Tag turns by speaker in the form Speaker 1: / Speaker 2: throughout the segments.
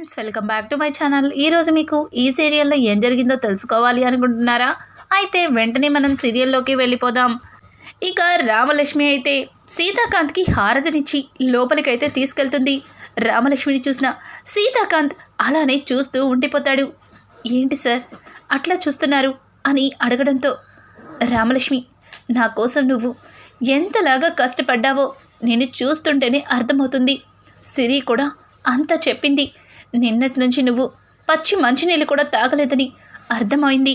Speaker 1: Friends welcome back to my channel. ఈరోజు మీకు ఈ సీరియల్లో ఏం జరిగిందో తెలుసుకోవాలి అనుకుంటున్నారా? అయితే వెంటనే మనం సీరియల్లోకి వెళ్ళిపోదాం. ఇక రామలక్ష్మి అయితే సీతాకాంత్కి హారతినిచ్చి లోపలికైతే తీసుకెళ్తుంది. రామలక్ష్మిని చూసిన సీతాకాంత్ అలానే చూస్తూ ఉండిపోతాడు. ఏంటి సార్ అట్లా చూస్తున్నారు? అని అడగడంతో రామలక్ష్మి నా కోసం నువ్వు ఎంతలాగా కష్టపడ్డావో నేను చూస్తుంటేనే అర్థమవుతుంది. సిరి కూడా అంత చెప్పింది. నిన్నటి నుంచి నువ్వు పచ్చి మంచినీళ్ళు కూడా తాగలేదని అర్థమైంది.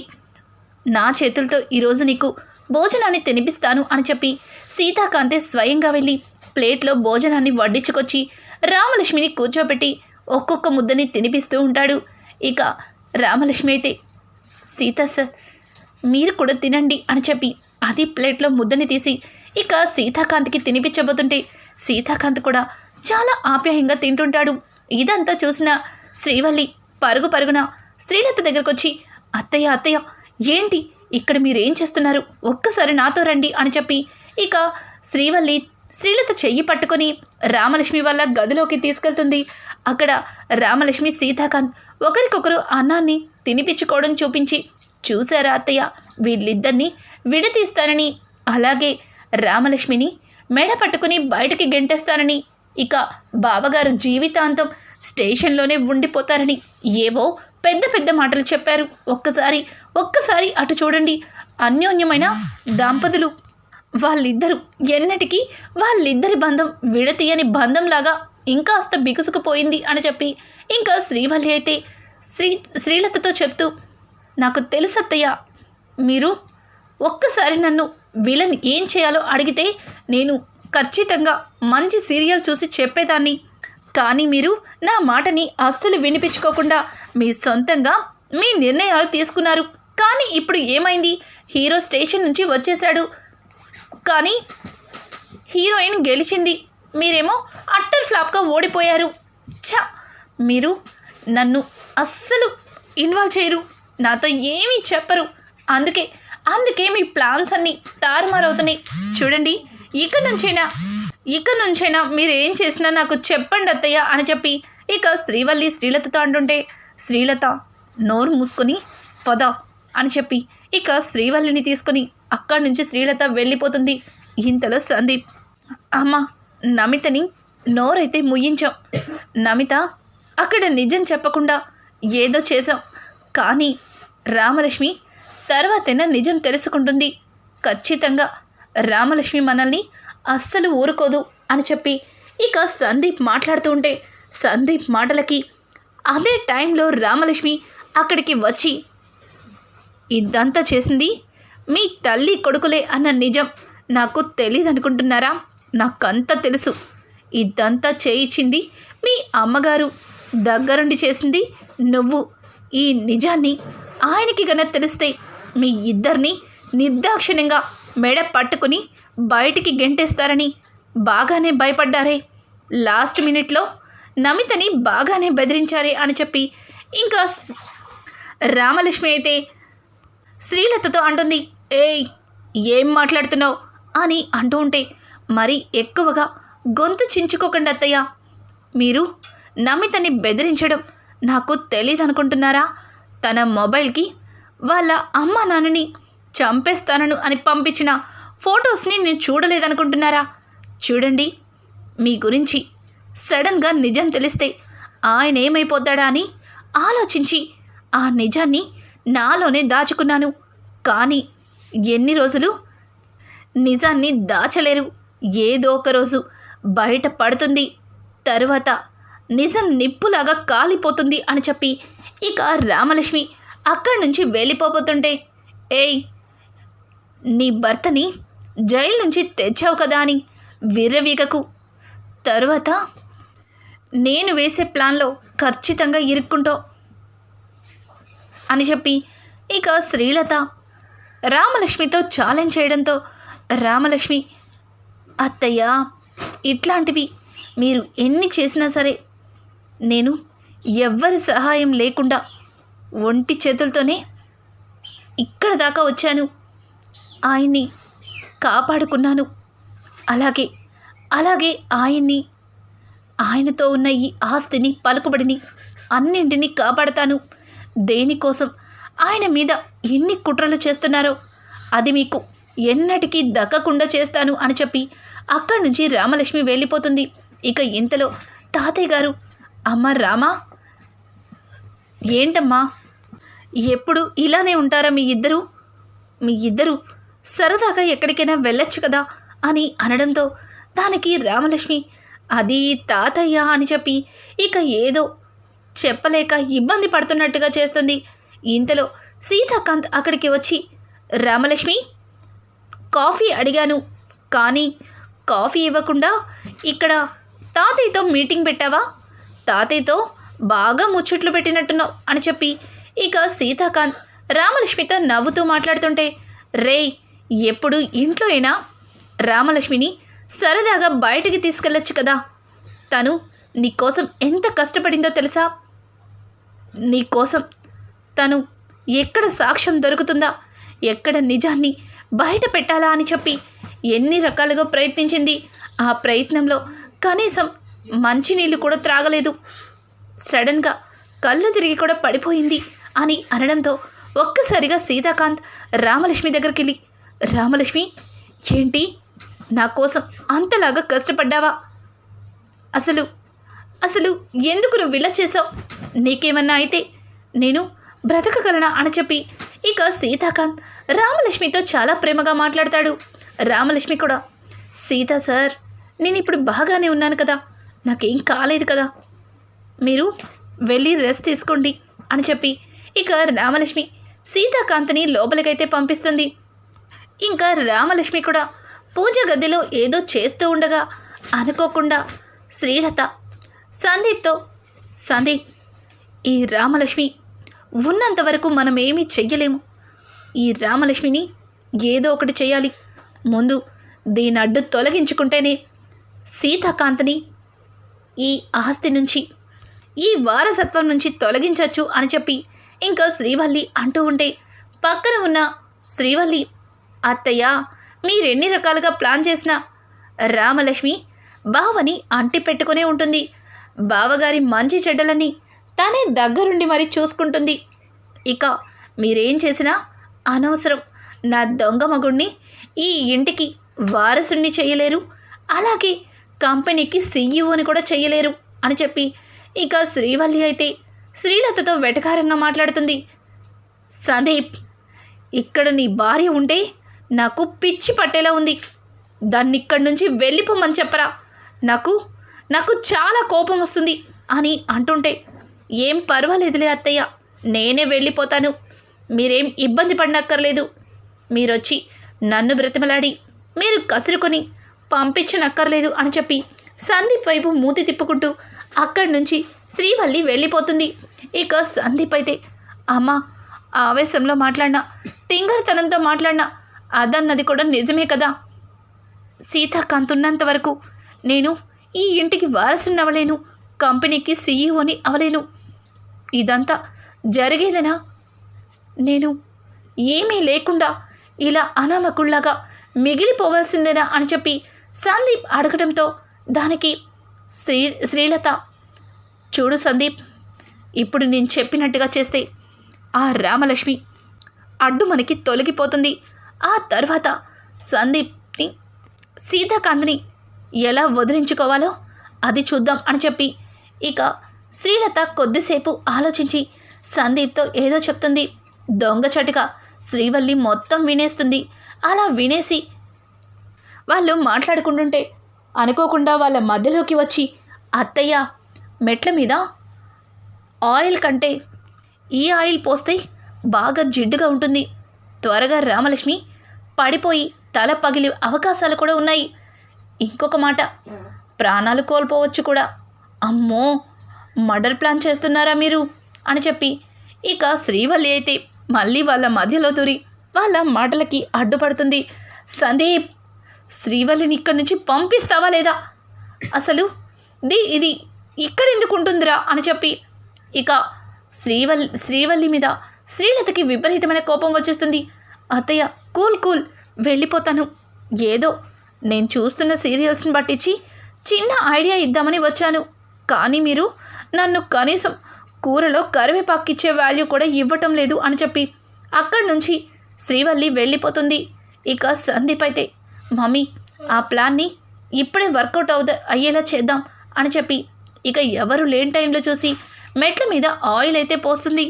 Speaker 1: నా చేతులతో ఈరోజు నీకు భోజనాన్ని తినిపిస్తాను అని చెప్పి సీతాకాంతే స్వయంగా వెళ్ళి ప్లేట్లో భోజనాన్ని వడ్డించుకొచ్చి రామలక్ష్మిని కూర్చోబెట్టి ఒక్కొక్క ముద్దని తినిపిస్తూ ఉంటాడు. ఇక రామలక్ష్మి అయితే సీత సార్ మీరు కూడా తినండి అని చెప్పి అది ప్లేట్లో ముద్దని తీసి ఇక సీతాకాంత్కి తినిపించబోతుంటే సీతాకాంత్ కూడా చాలా ఆప్యాయంగా తింటుంటాడు. ఇదంతా చూసిన శ్రీవల్లి పరుగు పరుగున శ్రీలత దగ్గరకు వచ్చి అత్తయ్య అత్తయ్య ఏంటి? ఇక్కడ మీరేం చేస్తున్నారు? ఒక్కసారి నాతో రండి అని చెప్పి ఇక శ్రీవల్లి శ్రీలత చెయ్యి పట్టుకొని రామలక్ష్మి వల్ల గదిలోకి తీసుకెళ్తుంది. అక్కడ రామలక్ష్మి సీతాకాంత్ ఒకరికొకరు అన్నాన్ని తినిపించుకోవడం చూపించి చూశారా అత్తయ్య వీళ్ళిద్దరినీ విడతీస్తానని అలాగే రామలక్ష్మిని మెడ పట్టుకుని బయటకి గెంటేస్తానని ఇక బావగారు జీవితాంతం స్టేషన్లోనే ఉండిపోతారని ఏవో పెద్ద పెద్ద మాటలు చెప్పారు. ఒక్కసారి ఒక్కసారి అటు చూడండి. అన్యోన్యమైన దంపతులు. వాళ్ళిద్దరూ ఎన్నటికీ వాళ్ళిద్దరి బంధం విడతీయని బంధంలాగా ఇంకాస్త బిగుసుకుపోయింది అని చెప్పి ఇంకా శ్రీవల్లి అయితే శ్రీ శ్రీలతతో చెప్తూ నాకు తెలుసత్తయ్య మీరు ఒక్కసారి నన్ను విలన్ ఏం చేయాలో అడిగితే నేను ఖచ్చితంగా మంచి సీరియల్ చూసి చెప్పేదాన్ని. కానీ మీరు నా మాటని అస్సలు వినిపించుకోకుండా మీ సొంతంగా మీ నిర్ణయాలు తీసుకున్నారు. కానీ ఇప్పుడు ఏమైంది? హీరో స్టేషన్ నుంచి వచ్చేశాడు. కానీ హీరోయిన్ గెలిచింది. మీరేమో అట్టర్ ఫ్లాప్గా ఓడిపోయారు. ఛ! మీరు నన్ను అస్సలు ఇన్వాల్వ్ చేయరు. నాతో ఏమీ చెప్పరు. అందుకే అందుకే మీ ప్లాన్స్ అన్నీ తారుమారవుతున్నాయి. చూడండి ఇక నుంచైనా ఇక నుంచైనా మీరు ఏం చేసినా నాకు చెప్పండి అత్తయ్య అని చెప్పి ఇక శ్రీవల్లి శ్రీలతతో అంటుంటే శ్రీలత నోరు మూసుకొని పద అని చెప్పి ఇక శ్రీవల్లిని తీసుకొని అక్కడి నుంచి శ్రీలత వెళ్ళిపోతుంది. ఇంతలో సందీప్ అమ్మ నమితని నోరైతే ముయ్యించాం. నమిత అక్కడ నిజం చెప్పకుండా ఏదో చేశాం. కానీ రామలక్ష్మి తర్వాతైనా నిజం తెలుసుకుంటుంది. ఖచ్చితంగా రామలక్ష్మి మనల్ని అస్సలు ఊరుకోదు అని చెప్పి ఇక సందీప్ మాట్లాడుతూ ఉంటే సందీప్ మాటలకి అదే టైంలో రామలక్ష్మి అక్కడికి వచ్చి ఇదంతా చేసింది మీ తల్లి కొడుకులే అన్న నిజం నాకు తెలియదు అనుకుంటున్నారా నాకంతా తెలుసు. ఇదంతా చేయించింది మీ అమ్మగారు. దగ్గరుండి చేసింది నువ్వు. ఈ నిజాన్ని ఆయనకి గన తెలిస్తే మీ ఇద్దరిని నిర్దాక్షిణ్యంగా మెడ పట్టుకుని బయటికి గెంటేస్తారని బాగానే భయపడ్డారే. లాస్ట్ మినిట్లో నమితని బాగానే బెదిరించారే అని చెప్పి ఇంకా రామలక్ష్మి అయితే శ్రీలతతో అంటుంది ఏయ్ ఏం మాట్లాడుతున్నావు? అని అంటూ ఉంటే మరి ఎక్కువగా గొంతు చించుకోకండి అత్తయ్య. మీరు నమితని బెదిరించడం నాకు తెలియదు అనుకుంటున్నారా తన మొబైల్కి వాళ్ళ అమ్మ నాన్నని చంపేస్తానను అని పంపించిన ఫొటోస్ని నేను చూడలేదనుకుంటున్నారా? చూడండి మీ గురించి సడన్గా నిజం తెలిస్తే ఆయన ఏమైపోతాడా అని ఆలోచించి ఆ నిజాన్ని నాలోనే దాచుకున్నాను. కానీ ఎన్ని రోజులు నిజాన్ని దాచలేరు. ఏదో ఒక రోజు బయట పడుతుంది. తరువాత నిజం నిప్పులాగా కాలిపోతుంది అని చెప్పి ఇక రామలక్ష్మి అక్కడి నుంచి వెళ్ళిపోబోతుంటే ఏయ్ నీ భర్తని జైలు నుంచి తెచ్చావు కదా అని విర్రవీగకు. తరువాత నేను వేసే ప్లాన్లో ఖచ్చితంగా ఇరుక్కుంటావు అని చెప్పి ఇక శ్రీలత రామలక్ష్మితో ఛాలెంజ్ చేయడంతో రామలక్ష్మి అత్తయ్య ఇట్లాంటివి మీరు ఎన్ని చేసినా సరే నేను ఎవ్వరి సహాయం లేకుండా ఒంటి చేతులతోనే ఇక్కడ దాకా వచ్చాను. ఆయన్ని కాపాడుకున్నాను. అలాగే అలాగే ఆయన్ని ఆయనతో ఉన్న ఈ ఆస్తిని పలుకుబడిని అన్నింటినీ కాపాడతాను. దేనికోసం ఆయన మీద ఎన్ని కుట్రలు చేస్తున్నారో అది మీకు ఎన్నటికీ దక్కకుండా చేస్తాను అని చెప్పి అక్కడి నుంచి రామలక్ష్మి వెళ్ళిపోతుంది. ఇక ఇంతలో తాతయ్య గారు అమ్మ రామా ఏంటమ్మా? ఎప్పుడు ఇలానే ఉంటారా మీ ఇద్దరు? మీ ఇద్దరు సరదాగా ఎక్కడికైనా వెళ్ళొచ్చు కదా అని అనడంతో దానికి రామలక్ష్మి అది తాతయ్య అని చెప్పి ఇక ఏదో చెప్పలేక ఇబ్బంది పడుతున్నట్టుగా చేస్తుంది. ఇంతలో సీతాకాంత్ అక్కడికి వచ్చి రామలక్ష్మి కాఫీ అడిగాను కానీ కాఫీ ఇవ్వకుండా ఇక్కడ తాతయ్యతో మీటింగ్ పెట్టావా? తాతయ్యతో బాగా ముచ్చట్లు పెట్టినట్టున్నావు అని చెప్పి ఇక సీతాకాంత్ రామలక్ష్మితో నవ్వుతూ మాట్లాడుతుంటే రేయ్ ఎప్పుడు ఇంట్లో అయినా రామలక్ష్మిని సరదాగా బయటికి తీసుకెళ్ళొచ్చు కదా. తను నీకోసం ఎంత కష్టపడిందో తెలుసా? నీకోసం తను ఎక్కడ సాక్ష్యం దొరుకుతుందా? ఎక్కడ నిజాన్ని బయట పెట్టాలా అని చెప్పి ఎన్ని రకాలుగా ప్రయత్నించింది. ఆ ప్రయత్నంలో కనీసం మంచినీళ్ళు కూడా త్రాగలేదు. సడన్గా కళ్ళు తిరిగి కూడా పడిపోయింది అని అనడంతో ఒక్కసారిగా సీతాకాంత్ రామలక్ష్మి దగ్గరికి వెళ్ళి రామలక్ష్మి ఏంటి నా కోసం అంతలాగా కష్టపడ్డావా? అసలు అసలు ఎందుకు నువ్వు ఇలా చేసావు నీకేమన్నా అయితే నేను బ్రతకగలనా అని చెప్పి ఇక సీతాకాంత్ రామలక్ష్మితో చాలా ప్రేమగా మాట్లాడతాడు. రామలక్ష్మి కూడా సీత సార్ నేను ఇప్పుడు బాగానే ఉన్నాను కదా నాకేం కాలేదు కదా మీరు వెళ్ళి రెస్ట్ తీసుకోండి అని చెప్పి ఇక రామలక్ష్మి సీతాకాంత్ని లోపలికైతే పంపిస్తుంది. ఇంకా రామలక్ష్మి కూడా పూజ గదిలో ఏదో చేస్తూ ఉండగా అనుకోకుండా శ్రీలత సందీప్తో సందీప్ ఈ రామలక్ష్మి ఉన్నంత వరకు మనం ఏమీ చెయ్యలేము. ఈ రామలక్ష్మిని ఏదో ఒకటి చేయాలి ముందు దీని అడ్డు తొలగించుకుంటేనే సీతాకాంత్ని ఈ ఆస్తి నుంచి ఈ వారసత్వం నుంచి తొలగించవచ్చు అని చెప్పి ఇంకా శ్రీవల్లి అంటూ ఉంటే పక్కన ఉన్న శ్రీవల్లి అత్తయ్య మీరెన్ని రకాలుగా ప్లాన్ చేసినా? రామలక్ష్మి బావని అంటి పెట్టుకునే ఉంటుంది. బావగారి మంచి చెడ్డలని తనే దగ్గరుండి మరి చూసుకుంటుంది. ఇక మీరేం చేసినా అనవసరం. నా దొంగ మగుణ్ణి ఈ ఇంటికి వారసుణ్ణి చేయలేరు. అలాగే కంపెనీకి సీఈఓని కూడా చేయలేరు అని చెప్పి ఇక శ్రీవల్లి అయితే శ్రీలతతో వెటకారంగా మాట్లాడుతుంది. సందీప్ ఇక్కడ నీ భార్య ఉంటే నాకు పిచ్చి పట్టేలా ఉంది. దాన్ని ఇక్కడి నుంచి వెళ్ళిపోమని చెప్పరా? నాకు నాకు చాలా కోపం వస్తుంది అని అంటుంటే ఏం పర్వాలేదులే అత్తయ్య నేనే వెళ్ళిపోతాను. మీరేం ఇబ్బంది పడనక్కర్లేదు. మీరొచ్చి నన్ను బ్రతిమలాడి మీరు కసురుకొని పంపించనక్కర్లేదు అని చెప్పి సందీప్ వైపు మూతి తిప్పుకుంటూ అక్కడి నుంచి శ్రీవల్లి వెళ్ళిపోతుంది. ఇక సందీప్ అయితే అమ్మ ఆవేశంలో మాట్లాడినా తింగరతనంతో మాట్లాడినా అదన్నది కూడా నిజమే కదా? సీతాకాంత్ ఉన్నంత వరకు నేను ఈ ఇంటికి వారసుని అవ్వలేను కంపెనీకి సీఈఓని అవలేను. ఇదంతా జరిగేదనా? నేను ఏమీ లేకుండా ఇలా అనామకుల్లాగా మిగిలిపోవాల్సిందేనా అని చెప్పి సందీప్ అడగడంతో దానికి శ్రీ శ్రీలత చూడు సందీప్ ఇప్పుడు నేను చెప్పినట్టుగా చేస్తే ఆ రామలక్ష్మి అడ్డు మనకి తొలగిపోతుంది. ఆ తర్వాత సందీప్ని సీతాకాంత్ని ఎలా వదిలించుకోవాలో అది చూద్దాం అని చెప్పి ఇక శ్రీలత కొద్దిసేపు ఆలోచించి సందీప్తో ఏదో చెప్తుంది. దొంగచటుగా శ్రీవల్లి మొత్తం వినేస్తుంది. అలా వినేసి వాళ్ళు మాట్లాడుకుంటుంటే అనుకోకుండా వాళ్ళ మధ్యలోకి వచ్చి అత్తయ్య మెట్ల మీద ఆయిల్ కంటే ఈ ఆయిల్ పోస్తే బాగా జిడ్డుగా ఉంటుంది. త్వరగా రామలక్ష్మి పడిపోయి తల పగిలి అవకాశాలు కూడా ఉన్నాయి. ఇంకొక మాట ప్రాణాలు కోల్పోవచ్చు కూడా. అమ్మో మర్డర్ ప్లాన్ చేస్తున్నారా మీరు? అని చెప్పి ఇక శ్రీవల్లి అయితే మళ్ళీ వాళ్ళ మధ్యలో దూరి వాళ్ళ మాటలకి అడ్డుపడుతుంది. సందీప్ శ్రీవల్లిని ఇక్కడి నుంచి పంపిస్తావా లేదా? అసలు ది ఇది ఇక్కడ ఎందుకు ఉంటుందిరా? అని చెప్పి ఇక శ్రీవల్లి శ్రీవల్లి మీద శ్రీలతకి విపరీతమైన కోపం వచ్చేస్తుంది. అత్తయ్య కూల్ కూల్ వెళ్ళిపోతాను. ఏదో నేను చూస్తున్న సీరియల్స్ని పట్టించి చిన్న ఐడియా ఇద్దామని వచ్చాను. కానీ మీరు నన్ను కనీసం కూరలో కరివేపాకిచ్చే వాల్యూ కూడా ఇవ్వటం లేదు అని చెప్పి అక్కడి నుంచి శ్రీవల్లి వెళ్ళిపోతుంది. ఇక సందీప్ అయితే మమ్మీ ఆ ప్లాన్ని ఇప్పుడే వర్కౌట్ అవుద అయ్యేలా చేద్దాం అని చెప్పి ఇక ఎవరు లేని టైంలో చూసి మెట్ల మీద ఆయిల్ అయితే పోస్తుంది.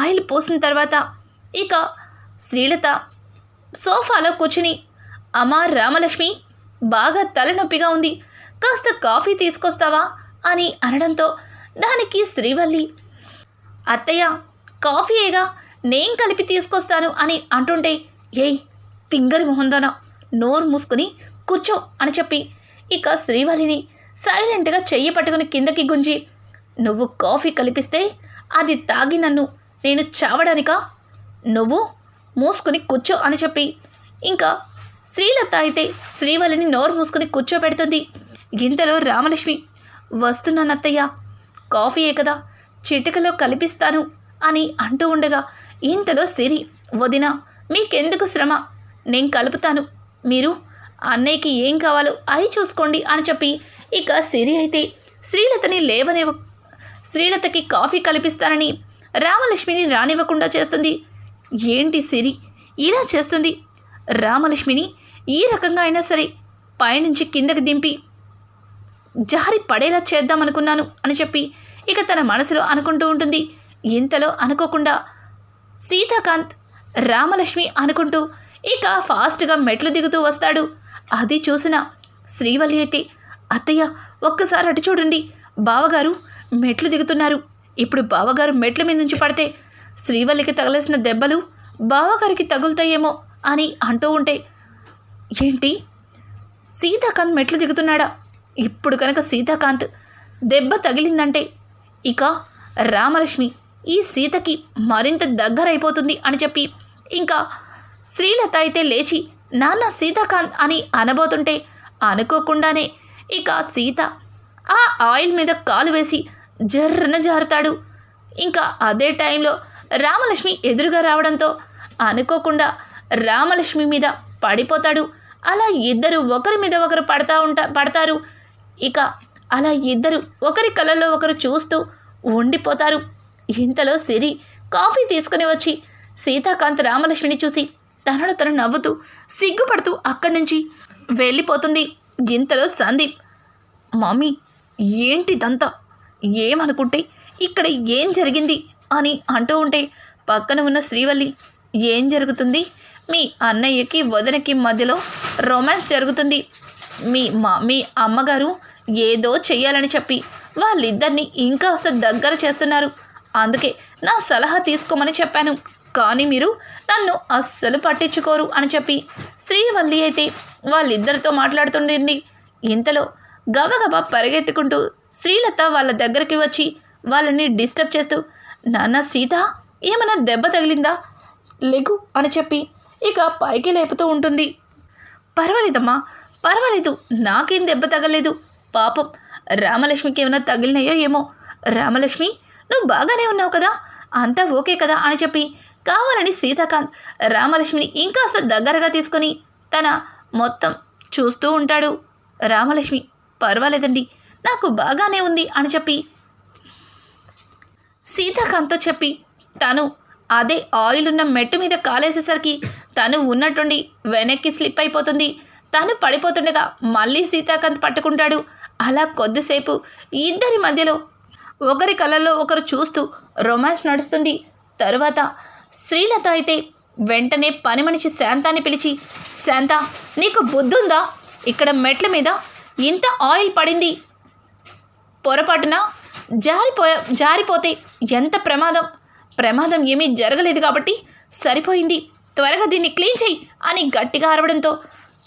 Speaker 1: ఆయిల్ పోసిన తర్వాత ఇక శ్రీలత సోఫాలో కూర్చుని అమ్మా రామలక్ష్మి బాగా తలనొప్పిగా ఉంది. కాస్త కాఫీ తీసుకొస్తావా? అని అనడంతో దానికి శ్రీవల్లి అత్తయ్య కాఫీయేగా నేను కలిపి తీసుకొస్తాను అని అంటుంటే ఏయ్ తింగరి మొహందోన? నోరు మూసుకుని కూర్చో అని చెప్పి ఇక శ్రీవల్లిని సైలెంట్గా చెయ్యి పట్టుకుని కిందకి గుంజి నువ్వు కాఫీ కలిపిస్తే అది తాగి నన్ను నేను చావడానికా? నువ్వు మూసుకుని కూర్చో అని చెప్పి. ఇంకా శ్రీలత అయితే శ్రీవల్లిని నోరు మూసుకుని కూర్చోబెడుతుంది. ఇంతలో రామలక్ష్మి వస్తున్నానత్తయ్య కాఫీయే కదా చిటికలో కలిపిస్తాను అని అంటూ ఉండగా ఇంతలో సిరి వదిన మీకెందుకు శ్రమ? నేను కలుపుతాను. మీరు అన్నయ్యకి ఏం కావాలో అవి చూసుకోండి అని చెప్పి ఇక సిరి అయితే శ్రీలతని లేవనివ్వ శ్రీలతకి కాఫీ కల్పిస్తానని రామలక్ష్మిని రానివ్వకుండా చేస్తుంది. ఏంటి సిరి? ఇలా చేస్తుంది. రామలక్ష్మిని ఈ రకంగా అయినా సరే పైనుంచి కిందకి దింపి జారి పడేలా చేద్దామనుకున్నాను అని చెప్పి ఇక తన మనసులో అనుకుంటూ ఉంటుంది. ఇంతలో అనుకోకుండా సీతాకాంత్ రామలక్ష్మి అనుకుంటూ ఇక ఫాస్ట్గా మెట్లు దిగుతూ వస్తాడు. అది చూసిన శ్రీవల్లి అయితే అత్తయ్య ఒక్కసారి అటు చూడండి. బావగారు మెట్లు దిగుతున్నారు. ఇప్పుడు బావగారు మెట్ల మీద నుంచి పడితే శ్రీవల్లికి తగలేసిన దెబ్బలు బావగారికి తగులుతాయేమో అని అంటూ ఉంటే ఏంటి? సీతాకాంత్ మెట్లు దిగుతున్నాడా? ఇప్పుడు కనుక సీతాకాంత్ దెబ్బ తగిలిందంటే ఇక రామలక్ష్మి ఈ సీతకి మరింత దగ్గరైపోతుంది అని చెప్పి ఇంకా శ్రీలత అయితే లేచి నాన్న సీతాకాంత్ అని అనబోతుంటే అనుకోకుండానే ఇక సీత ఆ ఆయిల్ మీద కాలు వేసి జర్రన జారుతాడు. ఇంకా అదే టైంలో రామలక్ష్మి ఎదురుగా రావడంతో అనుకోకుండా రామలక్ష్మి మీద పడిపోతాడు. అలా ఇద్దరు ఒకరి మీద ఒకరు పడతా ఉంటా పడతారు. ఇక అలా ఇద్దరు ఒకరి కళ్ళల్లో ఒకరు చూస్తూ ఉండిపోతారు. ఇంతలో సిరి కాఫీ తీసుకుని వచ్చి సీతాకాంత్ రామలక్ష్మిని చూసి తనను తను నవ్వుతూ సిగ్గుపడుతూ అక్కడి నుంచి వెళ్ళిపోతుంది. ఇంతలో సందీప్ మమ్మీ ఏంటిదంతా? ఏమనుకుంటే ఇక్కడ ఏం జరిగింది? అని అంటూ ఉంటే పక్కన ఉన్న శ్రీవల్లి ఏం జరుగుతుంది? మీ అన్నయ్యకి వదనకి మధ్యలో రొమాన్స్ జరుగుతుంది. మీ మా మీ అమ్మగారు ఏదో చెయ్యాలని చెప్పి వాళ్ళిద్దరిని ఇంకాస్త దగ్గర చేస్తున్నారు. అందుకే నా సలహా తీసుకోమని చెప్పాను. కానీ మీరు నన్ను అస్సలు పట్టించుకోరు అని చెప్పి శ్రీవల్లి అయితే వాళ్ళిద్దరితో మాట్లాడుతుండింది. ఇంతలో గబగబా పరిగెత్తుకుంటూ శ్రీలత వాళ్ళ దగ్గరికి వచ్చి వాళ్ళని డిస్టర్బ్ చేస్తూ నాన్న సీత ఏమైనా దెబ్బ తగిలిందా? లెగు అని చెప్పి ఇక పైకి లేపుతూ ఉంటుంది. పర్వాలేదమ్మా పర్వాలేదు నాకేం దెబ్బ తగలేదు. పాపం రామలక్ష్మికి ఏమైనా తగిలినాయో ఏమో. రామలక్ష్మి నువ్వు బాగానే ఉన్నావు కదా అంతా ఓకే కదా అని చెప్పి కావాలని సీతాకాంత్ రామలక్ష్మిని ఇంకాస్త దగ్గరగా తీసుకొని తన మొత్తం చూస్తూ ఉంటాడు. రామలక్ష్మి పర్వాలేదండి నాకు బాగానే ఉంది అని చెప్పి సీతాకాంత్తో చెప్పి తను అదే ఆయిల్ ఉన్న మెట్టు మీద కాలేసేసరికి తను ఉన్నట్టుండి వెనక్కి స్లిప్ అయిపోతుంది. తను పడిపోతుండగా మళ్ళీ సీతాకాంత్ పట్టుకుంటాడు. అలా కొద్దిసేపు ఇద్దరి మధ్యలో ఒకరి కళ్ళల్లో ఒకరు చూస్తూ రొమాన్స్ నడుస్తుంది. తరువాత శ్రీలత అయితే వెంటనే పని మనిషి శాంతాన్ని పిలిచి శాంత నీకు బుద్ధుందా? ఇక్కడ మెట్ల మీద ఇంత ఆయిల్ పడింది. పొరపాటున జారిపో జారిపోతే ఎంత ప్రమాదం? ప్రమాదం ఏమీ జరగలేదు కాబట్టి సరిపోయింది. త్వరగా దీన్ని క్లీన్ చెయ్యి అని గట్టిగా అరవడంతో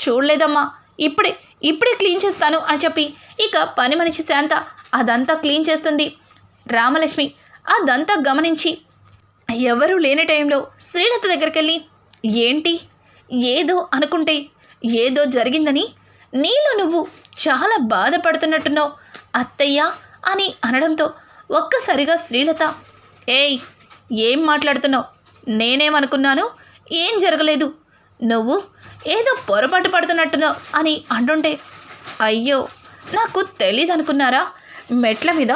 Speaker 1: చూడలేదమ్మా ఇప్పుడే ఇప్పుడే క్లీన్ చేస్తాను అని చెప్పి ఇక పని మనిషి శాంత అదంతా క్లీన్ చేస్తుంది. రామలక్ష్మి అదంతా గమనించి ఎవరూ లేని టైంలో శ్రీలత దగ్గరికి వెళ్ళి ఏంటి? ఏదో అనుకుంటే ఏదో జరిగిందని? నీలో నువ్వు చాలా బాధపడుతున్నట్టున్నావు. అత్తయ్య అని అనడంతో ఒక్కసారిగా శ్రీలత ఏయ్ ఏం మాట్లాడుతున్నావు? నేనేమనుకున్నాను? ఏం జరగలేదు? నువ్వు ఏదో పొరపాటు పడుతున్నట్టున్నావు అని అంటుంటే అయ్యో నాకు తెలీదనుకున్నారా? మెట్ల మీద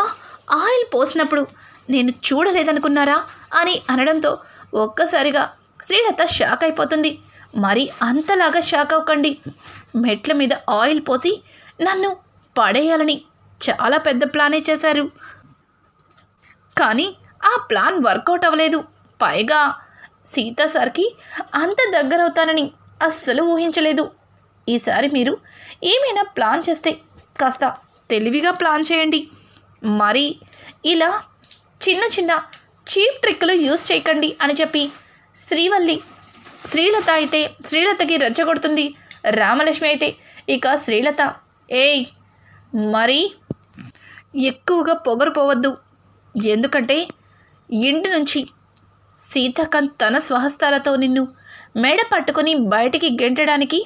Speaker 1: ఆయిల్ పోసినప్పుడు నేను చూడలేదనుకున్నారా? అని అనడంతో ఒక్కసారిగా శ్రీలత షాక్ అయిపోతుంది. మరి అంతలాగా షాక్ అవ్వకండి. మెట్ల మీద ఆయిల్ పోసి నన్ను పడేయాలని చాలా పెద్ద ప్లానే చేశారు. కానీ ఆ ప్లాన్ వర్కౌట్ అవ్వలేదు. పైగా సీత సార్కి అంత దగ్గర అవుతానని అస్సలు ఊహించలేదు. ఈసారి మీరు ఏమైనా ప్లాన్ చేస్తే కాస్త తెలివిగా ప్లాన్ చేయండి. మరి ఇలా చిన్న చిన్న చీప్ ట్రిక్లు యూస్ చేయకండి అని చెప్పి శ్రీవల్లి శ్రీలత అయితే శ్రీలతకి రెచ్చగొడుతుంది. రామలక్ష్మి అయితే ఇక శ్రీలత ఏయ్ మరి ఎక్కువగా పొగరుపోవద్దు ఎందుకంటే ఇంటి నుంచి సీతాకాంత్ తన స్వహస్తాలతో నిన్ను మెడ పట్టుకొని బయటికి గెంటడానికి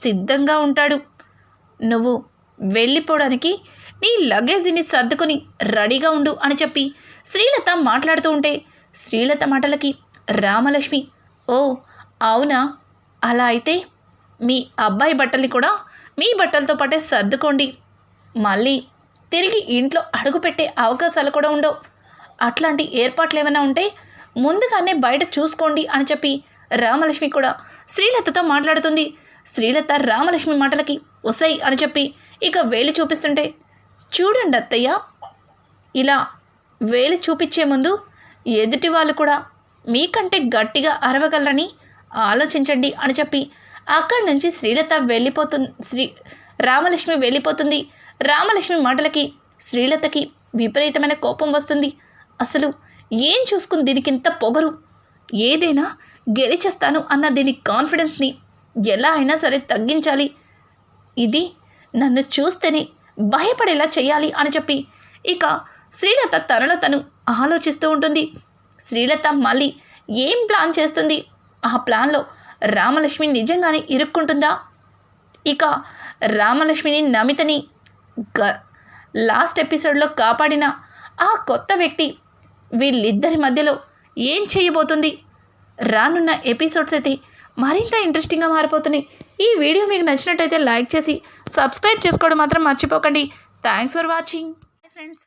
Speaker 1: సిద్ధంగా ఉంటాడు. నువ్వు వెళ్ళిపోవడానికి నీ లగేజీని సర్దుకొని రెడీగా ఉండు అని చెప్పి శ్రీలత మాట్లాడుతూ ఉంటే శ్రీలత మాటలకి రామలక్ష్మి ఓ అవునా? అలా అయితే మీ అబ్బాయి బట్టల్ని కూడా మీ బట్టలతో పాటే సర్దుకోండి. మళ్ళీ తిరిగి ఇంట్లో అడుగుపెట్టే అవకాశాలు కూడా ఉండవు. అట్లాంటి ఏర్పాట్లు ఏమైనా ఉంటే ముందుగానే బయట చూసుకోండి అని చెప్పి రామలక్ష్మి కూడా శ్రీలతతో మాట్లాడుతుంది. శ్రీలత రామలక్ష్మి మాటలకి వసాయి అని చెప్పి ఇక వేలి చూపిస్తుంటే చూడండి అత్తయ్య ఇలా వేలి చూపించే ముందు ఎదుటి వాళ్ళు కూడా మీకంటే గట్టిగా అరవగలరని ఆలోచించండి అని చెప్పి అక్కడి నుంచి శ్రీలత వెళ్ళిపోతుంది శ్రీ రామలక్ష్మి వెళ్ళిపోతుంది. రామలక్ష్మి మాటలకి శ్రీలతకి విపరీతమైన కోపం వస్తుంది. అసలు ఏం చూసుకుని దీనికింత పొగరు? ఏదైనా గెలిచేస్తాను అన్న దీని కాన్ఫిడెన్స్ని ఎలా అయినా సరే తగ్గించాలి. ఇది నన్ను చూస్తేనే భయపడేలా చేయాలి అని చెప్పి ఇక శ్రీలత తనలో తను ఆలోచిస్తూ ఉంటుంది. శ్రీలత మళ్ళీ ఏం ప్లాన్ చేస్తుంది? ఆ ప్లాన్లో రామలక్ష్మి నిజంగానే ఇరుక్కుంటుందా? ఇక రామలక్ష్మిని నమితని లాస్ట్ ఎపిసోడ్లో కాపాడిన ఆ కొత్త వ్యక్తి వీళ్ళిద్దరి మధ్యలో ఏం చేయబోతుంది? రానున్న ఎపిసోడ్స్ అయితే మరింత ఇంట్రెస్టింగ్గా మారిపోతున్నాయి. ఈ వీడియో మీకు నచ్చినట్టయితే లైక్ చేసి సబ్స్క్రైబ్ చేసుకోవడం మాత్రం మర్చిపోకండి. Thanks for watching. ఫ్రెండ్స్.